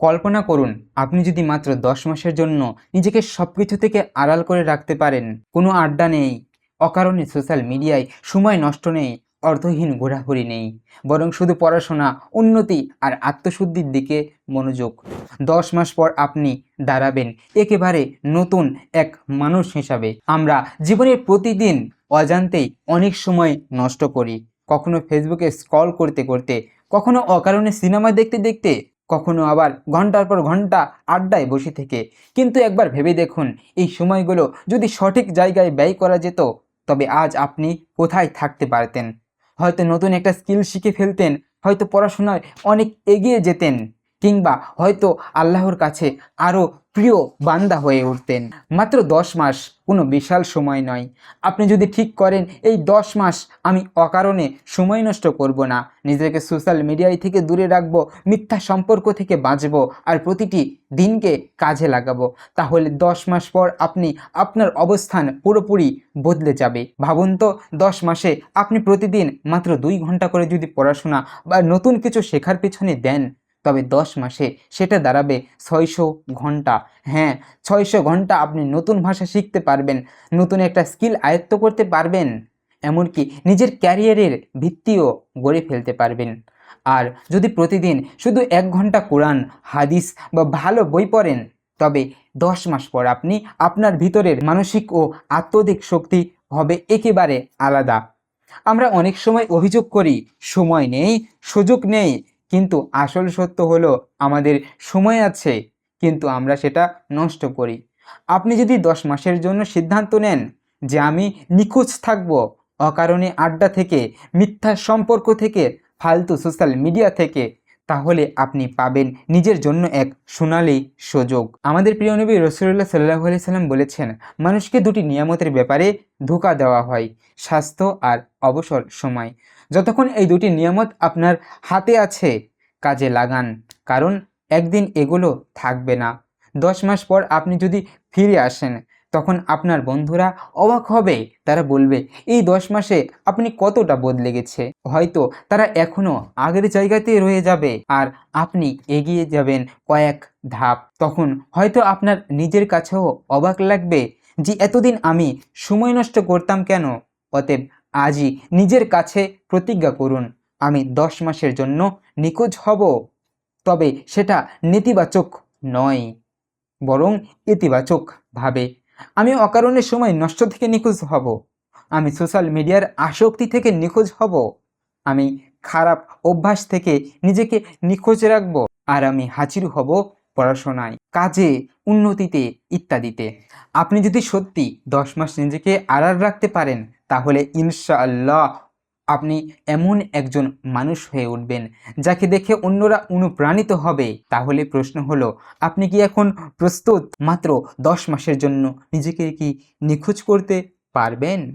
কল্পনা করুন, আপনি যদি মাত্র দশ মাসের জন্য নিজেকে সব কিছু থেকে আড়াল করে রাখতে পারেন, কোনো আড্ডা নেই, অকারণে সোশ্যাল মিডিয়ায় সময় নষ্ট নেই, অর্থহীন ঘোরাঘুরি নেই, বরং শুধু পড়াশোনা, উন্নতি আর আত্মশুদ্ধির দিকে মনোযোগ। দশ মাস পর আপনি দাঁড়াবেন একেবারে নতুন এক মানুষ হিসাবে। আমরা জীবনের প্রতিদিন অজান্তেই অনেক সময় নষ্ট করি। কখনো ফেসবুকে স্ক্রল করতে করতে, কখনো অকারণে সিনেমা দেখতে দেখতে কখনো আবার ঘণ্টার পর ঘণ্টা আড্ডায় বসে থেকে। কিন্তু একবার ভেবে দেখুন, এই সময়গুলো যদি সঠিক জায়গায় ব্যয় করা যেত, তবে আজ আপনি কোথায় থাকতে পারতেন? হয়তো নতুন একটা স্কিল শিখে ফেলতেন, হয়তো পড়াশোনায় অনেক এগিয়ে যেতেন। কিংবা হয়তো আল্লাহর কাছে আরও প্রিয় বান্দা হয়ে উঠতেন। মাত্র দশ মাস কোনো বিশাল সময় নয়। আপনি যদি ঠিক করেন, এই দশ মাস আমি অকারণে সময় নষ্ট করব না। নিজেকে সোশ্যাল মিডিয়ায় থেকে দূরে রাখব, মিথ্যা সম্পর্ক থেকে বাঁচবো আর প্রতিটি দিনকে কাজে লাগাবো। তাহলে দশ মাস পর আপনি আপনার অবস্থান পুরোপুরি বদলে যাবে। ভাবুন তো, দশ মাসে আপনি প্রতিদিন মাত্র দুই ঘণ্টা করে যদি পড়াশোনা বা নতুন কিছু শেখার পেছনে দেন তবে দশ মাসে সেটা দাঁড়াবে ছয়শো ঘণ্টা। হ্যাঁ ছয়শো ঘণ্টা আপনি নতুন ভাষা শিখতে পারবেন, নতুন একটা স্কিল আয়ত্ত করতে পারবেন, এমনকি নিজের ক্যারিয়ারের ভিত্তিও গড়ে ফেলতে পারবেন। আর যদি প্রতিদিন শুধু এক ঘণ্টা কোরআন, হাদিস বা ভালো বই পড়েন, তবে দশ মাস পর আপনি আপনার ভিতরের মানসিক ও আত্মদিক শক্তি হবে একেবারে আলাদা। আমরা অনেক সময় অভিযোগ করি, সময় নেই, সুযোগ নেই কিন্তু আসল সত্য হলো আমাদের সময় আছে, কিন্তু আমরা সেটা নষ্ট করি। আপনি যদি দশ মাসের জন্য সিদ্ধান্ত নেন যে আমি নিখোঁজ থাকব, অকারণে আড্ডা থেকে, মিথ্যা সম্পর্ক থেকে, ফালতু সোশ্যাল মিডিয়া থেকে, তাহলে আপনি পাবেন নিজের জন্য এক সোনালি সুযোগ। আমাদের প্রিয় নবী রসুল্লাহ সাল্লাহ আলি সাল্লাম বলেছেন, মানুষকে দুটি নিয়ামতের ব্যাপারে ধোকা দেওয়া হয়, স্বাস্থ্য আর অবসর সময়। যতক্ষণ এই দুটি নিয়ামত আপনার হাতে আছে কাজে লাগান, কারণ একদিন এগুলো থাকবে না। দশ মাস পর আপনি যদি ফিরে আসেন, তখন আপনার বন্ধুরা অবাক হবে। তারা বলবে, এই দশ মাসে আপনি কতটা বদলে গেছে? হয়তো তারা এখনও আগের জায়গাতেই রয়ে যাবে আর আপনি এগিয়ে যাবেন কয়েক ধাপ। তখন হয়তো আপনার নিজের কাছেও অবাক লাগবে যে, এতদিন আমি সময় নষ্ট করতাম কেন? অতএব আজই নিজের কাছে প্রতিজ্ঞা করুন। আমি দশ মাসের জন্য নিখোঁজ হব। তবে সেটা নেতিবাচক নয়, বরং ইতিবাচক ভাবে। আমি অকারণে সময় নষ্ট থেকে নিখোঁজ হব। আমি সোশ্যাল মিডিয়ার আসক্তি থেকে নিখোঁজ হব। আমি খারাপ অভ্যাস থেকে নিজেকে নিখোঁজ রাখব আর আমি হাজির হব পড়াশোনায়, কাজে, উন্নতিতে ইত্যাদিতে। আপনি যদি সত্যি দশ মাস নিজেকে আড়াল রাখতে পারেন, তাহলে ইনশাআল্লাহ আপনি এমন একজন মানুষ হয়ে উঠবেন যাকে দেখে অন্যরা অনুপ্রাণিত হবে। তাহলে প্রশ্ন হলো, আপনি কি এখন প্রস্তুত মাত্র দশ মাসের জন্য নিজেকে কি নিখোঁজ করতে পারবেন?